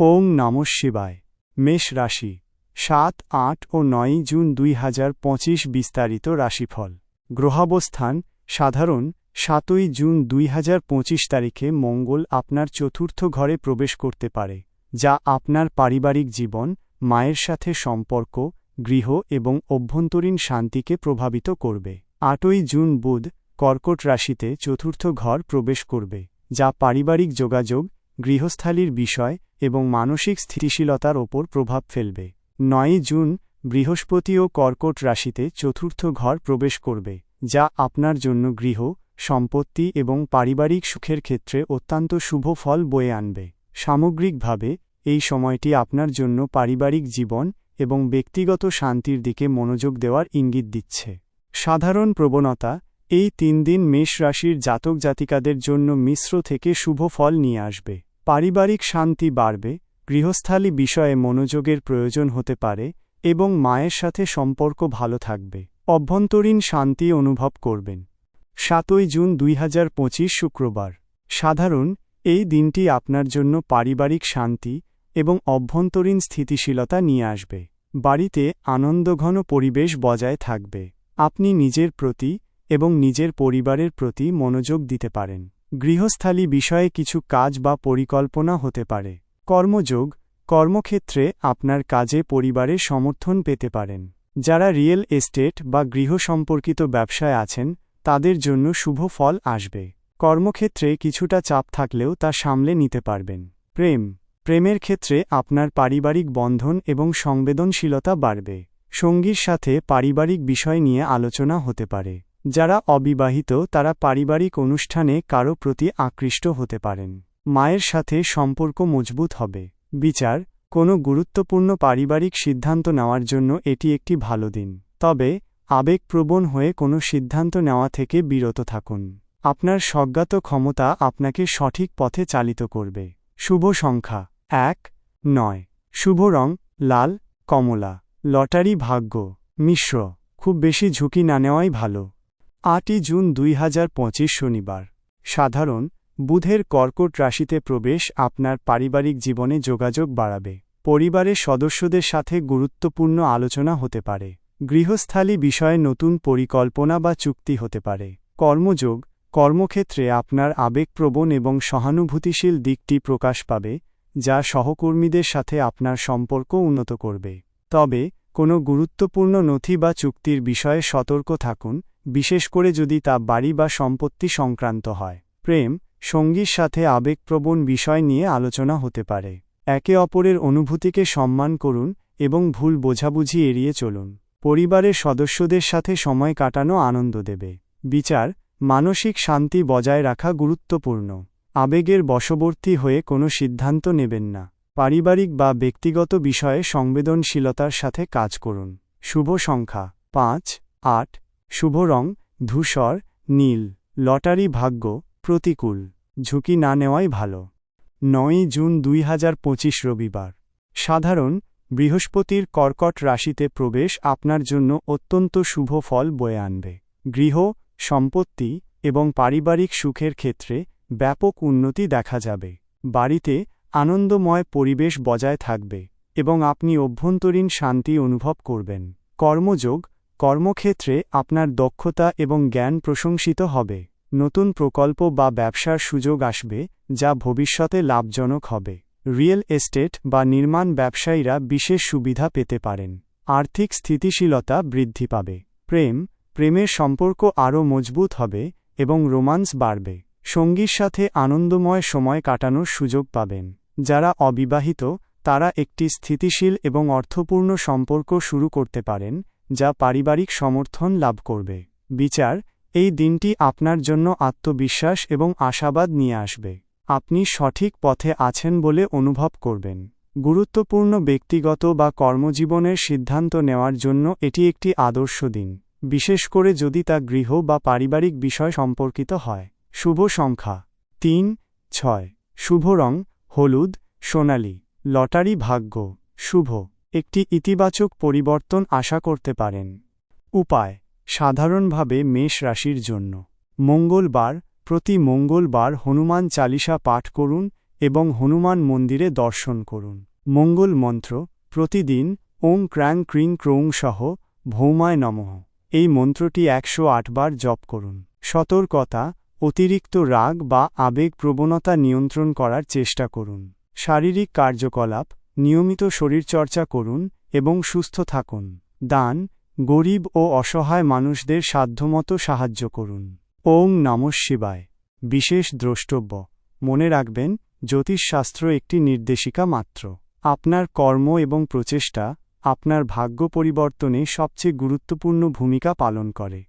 ওং নম শিবায়। মেষ রাশি, সাত, আট ও নয় জুন দুই হাজার পঁচিশ বিস্তারিত রাশিফল। গ্রহাবস্থান, সাধারণ, সাতই জুন দুই হাজার পঁচিশ তারিখে মঙ্গল আপনার চতুর্থ ঘরে প্রবেশ করতে পারে, যা আপনার পারিবারিক জীবন, মায়ের সাথে সম্পর্ক, গৃহ এবং অভ্যন্তরীণ শান্তিকে প্রভাবিত করবে। আটই জুন বুধ, কর্কট রাশিতে চতুর্থ ঘর প্রবেশ করবে, যা পারিবারিক যোগাযোগ গৃহস্থালির বিষয় এবং মানসিক স্থিতিশীলতার ওপর প্রভাব ফেলবে। নয়ই জুন বৃহস্পতিও কর্কট রাশিতে চতুর্থ ঘর প্রবেশ করবে, যা আপনার জন্য গৃহ, সম্পত্তি এবং পারিবারিক সুখের ক্ষেত্রে অত্যন্ত শুভ ফল বয়ে আনবে। সামগ্রিকভাবে, এই সময়টি আপনার জন্য পারিবারিক জীবন এবং ব্যক্তিগত শান্তির দিকে মনোযোগ দেওয়ার ইঙ্গিত দিচ্ছে। সাধারণ প্রবণতা, এই তিন দিন মেষ রাশির জাতক জাতিকাদের জন্য মিশ্র থেকে শুভ ফল নিয়ে আসবে। পারিবারিক শান্তি বাড়বে, গৃহস্থালী বিষয়ে মনোযোগের প্রয়োজন হতে পারে এবং মায়ের সাথে সম্পর্ক ভালো থাকবে। অভ্যন্তরীণ শান্তি অনুভব করবেন। সাতই জুন দুই হাজার পঁচিশ শুক্রবার। সাধারণ, এই দিনটি আপনার জন্য পারিবারিক শান্তি এবং অভ্যন্তরীণ স্থিতিশীলতা নিয়ে আসবে। বাড়িতে আনন্দঘন পরিবেশ বজায় থাকবে। আপনি নিজের প্রতি এবং নিজের পরিবারের প্রতি মনোযোগ দিতে পারেন। গৃহস্থালী বিষয়ে কিছু কাজ বা পরিকল্পনা হতে পারে। কর্মযোগ, কর্মক্ষেত্রে আপনার কাজে পরিবারের সমর্থন পেতে পারেন। যারা রিয়েল এস্টেট বা গৃহ সম্পর্কিত ব্যবসায় আছেন, তাদের জন্য শুভ ফল আসবে। কর্মক্ষেত্রে কিছুটা চাপ থাকলেও তা সামলে নিতে পারবেন। প্রেম, প্রেমের ক্ষেত্রে আপনার পারিবারিক বন্ধন এবং সংবেদনশীলতা বাড়বে। সঙ্গীর সাথে পারিবারিক বিষয় নিয়ে আলোচনা হতে পারে। যারা অবিবাহিত, তারা পারিবারিক অনুষ্ঠানে কারও প্রতি আকৃষ্ট হতে পারেন। মায়ের সাথে সম্পর্ক মজবুত হবে। বিচার, কোনো গুরুত্বপূর্ণ পারিবারিক সিদ্ধান্ত নেওয়ার জন্য এটি একটি ভালো দিন। তবে, আবেগপ্রবণ হয়ে কোনো সিদ্ধান্ত নেওয়া থেকে বিরত থাকুন। আপনার স্বজ্ঞাত ক্ষমতা আপনাকে সঠিক পথে চালিত করবে। শুভ সংখ্যা, এক, নয়। শুভ রং, লাল, কমলা। লটারি ভাগ্য, মিশ্র। খুব বেশি ঝুঁকি না নেওয়াই ভালো। আটই জুন দুই হাজার পঁচিশ শনিবার। সাধারণ, বুধের কর্কট রাশিতে প্রবেশ আপনার পারিবারিক জীবনে যোগাযোগ বাড়াবে। পরিবারের সদস্যদের সাথে গুরুত্বপূর্ণ আলোচনা হতে পারে। গৃহস্থালী বিষয়ে নতুন পরিকল্পনা বা চুক্তি হতে পারে। কর্মযোগ, কর্মক্ষেত্রে আপনার আবেগপ্রবণ এবং সহানুভূতিশীল দিকটি প্রকাশ পাবে, যা সহকর্মীদের সাথে আপনার সম্পর্ক উন্নত করবে। তবে, কোনো গুরুত্বপূর্ণ নথি বা চুক্তির বিষয়ে সতর্ক থাকুন বিশেষ করে যদি তা বাড়ি বা সম্পত্তি সংক্রান্ত হয়। প্রেম, সঙ্গীর সাথে আবেগপ্রবণ বিষয় নিয়ে আলোচনা হতে পারে। একে অপরের অনুভূতিকে সম্মান করুন এবং ভুল বোঝাবুঝি এড়িয়ে চলুন। পরিবারের সদস্যদের সাথে সময় কাটানো আনন্দ দেবে। বিচার, মানসিক শান্তি বজায় রাখা গুরুত্বপূর্ণ। আবেগের বশবর্তী হয়ে কোনো সিদ্ধান্ত নেবেন না। পারিবারিক বা ব্যক্তিগত বিষয়ে সংবেদনশীলতার সাথে কাজ করুন। শুভ সংখ্যা, পাঁচ, আট শুভ রং, ধূসর, নীল, লটারি ভাগ্য, প্রতিকূল, ঝুঁকি না নেওয়াই ভালো। নয়ই জুন দুই হাজার পঁচিশ রবিবার। সাধারণ, বৃহস্পতির কর্কট রাশিতে প্রবেশ আপনার জন্য অত্যন্ত শুভ ফল বয়ে আনবে। গৃহ, সম্পত্তি এবং পারিবারিক সুখের ক্ষেত্রে ব্যাপক উন্নতি দেখা যাবে। বাড়িতে আনন্দময় পরিবেশ বজায় থাকবে এবং আপনি অভ্যন্তরীণ শান্তি অনুভব করবেন। কর্মযোগ কর্মক্ষেত্রে আপনার দক্ষতা এবং জ্ঞান প্রশংসিত হবে। নতুন প্রকল্প বা ব্যবসার সুযোগ আসবে, যা ভবিষ্যতে লাভজনক হবে। রিয়েল এস্টেট বা নির্মাণ ব্যবসায়ীরা বিশেষ সুবিধা পেতে পারেন। আর্থিক স্থিতিশীলতা বৃদ্ধি পাবে। প্রেম, প্রেমের সম্পর্ক আরও মজবুত হবে এবং রোমান্স বাড়বে। সঙ্গীর সাথে আনন্দময় সময় কাটানোর সুযোগ পাবেন। যারা অবিবাহিত, তারা একটি স্থিতিশীল এবং অর্থপূর্ণ সম্পর্ক শুরু করতে পারেন যা পারিবারিক সমর্থন লাভ করবে। বিচার, এই দিনটি আপনার জন্য আত্মবিশ্বাস এবং আশাবাদ নিয়ে আসবে। আপনি সঠিক পথে আছেন বলে অনুভব করবেন। গুরুত্বপূর্ণ ব্যক্তিগত বা কর্মজীবনের সিদ্ধান্ত নেওয়ার জন্য এটি একটি আদর্শ দিন। বিশেষ করে যদি তা গৃহ বা পারিবারিক বিষয় সম্পর্কিত হয়। শুভ সংখ্যা। তিন, ছয়। শুভ রং, হলুদ, সোনালি। লটারি ভাগ্য। শুভ। একটি ইতিবাচক পরিবর্তন আশা করতে পারেন। উপায়, সাধারণভাবে মেষ রাশির জন্য। মঙ্গলবার, প্রতি মঙ্গলবার হনুমান চালিসা পাঠ করুন এবং হনুমান মন্দিরে দর্শন করুন। মঙ্গল মন্ত্র, প্রতিদিন ওং ক্র্যাং ক্রিং ক্রৌং সহ, ভৌমায় নমঃ। এই মন্ত্রটি একশো বার জপ করুন। সতর্কতা, অতিরিক্ত রাগ বা আবেগ প্রবণতা নিয়ন্ত্রণ করার চেষ্টা করুন। শারীরিক কার্যকলাপ নিয়মিত শরীরচর্চা করুন এবং সুস্থ থাকুন। দান, গরিব ও অসহায় মানুষদের সাধ্যমতো সাহায্য করুন। ওং নমঃ শিবায়। বিশেষ দ্রষ্টব্য। মনে রাখবেন, জ্যোতিষশাস্ত্র একটি নির্দেশিকা মাত্র। আপনার কর্ম এবং প্রচেষ্টা আপনার ভাগ্য পরিবর্তনে সবচেয়ে গুরুত্বপূর্ণ ভূমিকা পালন করে।